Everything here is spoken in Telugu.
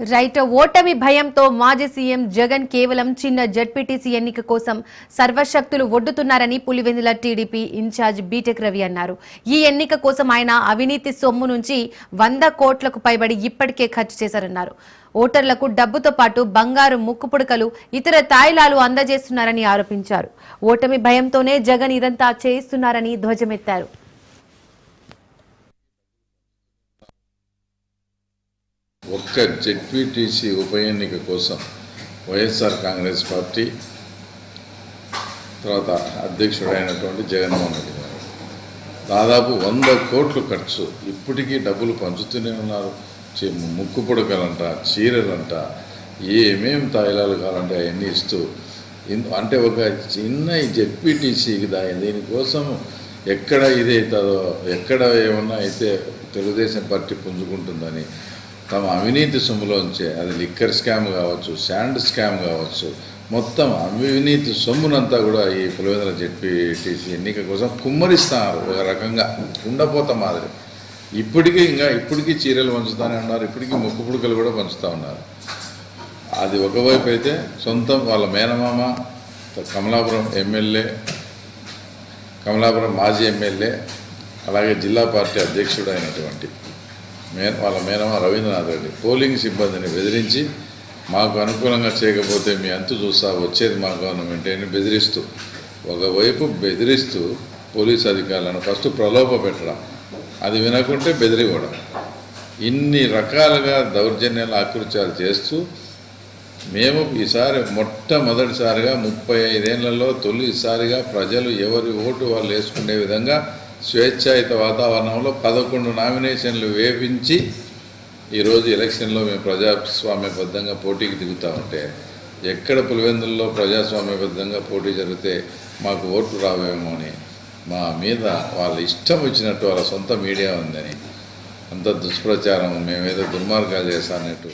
రైట్ ఓటమి భయంతో మాజీ సీఎం జగన్ కేవలం చిన్న జడ్పీటీసీ ఎన్నిక కోసం సర్వశక్తులు ఒడ్డుతున్నారని Pulivendula TDP in-charge B Tech Ravi అన్నారు. ఈ ఎన్నిక కోసం ఆయన అవినీతి సొమ్ము నుంచి వంద కోట్లకు పైబడి ఇప్పటికే ఖర్చు చేశారన్నారు. ఓటర్లకు డబ్బుతో పాటు బంగారు ముక్కు పుడకలు ఇతర తాయిలాలు అందజేస్తున్నారని ఆరోపించారు. ఓటమి భయంతోనే జగన్ ఇదంతా చేయిస్తున్నారని ధ్వజమెత్తారు. ఒక్క జెడ్పీటీసీ ఉప ఎన్నిక కోసం వైఎస్ఆర్ కాంగ్రెస్ పార్టీ తర్వాత అధ్యక్షుడైనటువంటి జగన్మోహన్ రెడ్డి గారు. దాదాపు వంద కోట్లు ఖర్చు ఇప్పటికీ డబ్బులు పంచుతూనే ఉన్నారు. ముక్కు పుడకలంట చీరలంట ఏమేం తాయిలాలు కావాలంటే అవన్నీ ఇస్తూ అంటే ఒక చిన్న జెడ్పీటీసీకి దా దీనికోసం ఎక్కడ ఇది ఎక్కడ ఏమన్నా అయితే తెలుగుదేశం పార్టీ పుంజుకుంటుందని తమ అవినీతి సొమ్ములోంచే అది లిక్కర్ స్కామ్ కావచ్చు శాండ్ స్కామ్ కావచ్చు మొత్తం అవినీతి సొమ్మునంతా కూడా ఈ పులివెందుల జెడ్పీటీసీ ఎన్నిక కోసం కుమ్మరిస్తున్నారు ఒక రకంగా. ఉండపోత మాదిరి. ఇప్పటికీ ఇంకా ఇప్పటికీ చీరలు పంచుతానే ఉన్నారు ఇప్పటికీ ముక్కు పుడకలు కూడా పంచుతూ ఉన్నారు. అది ఒకవైపు అయితే సొంతం వాళ్ళ మేనమామ కమలాపురం ఎమ్మెల్యే కమలాపురం మాజీ ఎమ్మెల్యే అలాగే జిల్లా పార్టీ అధ్యక్షుడు అయినటువంటి మే వాళ్ళ మేనమా రవీంద్రనాథ్ రెడ్డి. పోలింగ్ సిబ్బందిని బెదిరించి మాకు అనుకూలంగా చేయకపోతే మీ అంతు చూస్తా వచ్చేది మా గవర్నమెంట్ అని బెదిరిస్తూ ఒకవైపు బెదిరిస్తూ పోలీస్ అధికారులను ఫస్ట్ ప్రలోభ పెట్టడం అది వినకుంటే బెదిరివ్వడం. ఇన్ని రకాలుగా దౌర్జన్యాలు ఆకృత్యాలు చేస్తూ మేము ఈసారి మొట్టమొదటిసారిగా ముప్పై ఐదేళ్ళలో తొలిసారిగా ప్రజలు ఎవరి ఓటు వాళ్ళు వేసుకునే విధంగా స్వేచ్ఛాయుత వాతావరణంలో పదకొండు నామినేషన్లు వేపించి ఈరోజు ఎలక్షన్లో మేము ప్రజాస్వామ్యబద్ధంగా పోటీకి దిగుతా ఉంటే ఎక్కడ పులివెందుల్లో ప్రజాస్వామ్యబద్ధంగా పోటీ జరిగితే మాకు ఓట్లు రావేమో అని మా మీద వాళ్ళ ఇష్టం వచ్చినట్టు వాళ్ళ సొంత మీడియా ఉందని అంత దుష్ప్రచారం మేమేదో దుర్మార్గాలు చేస్తానట్టు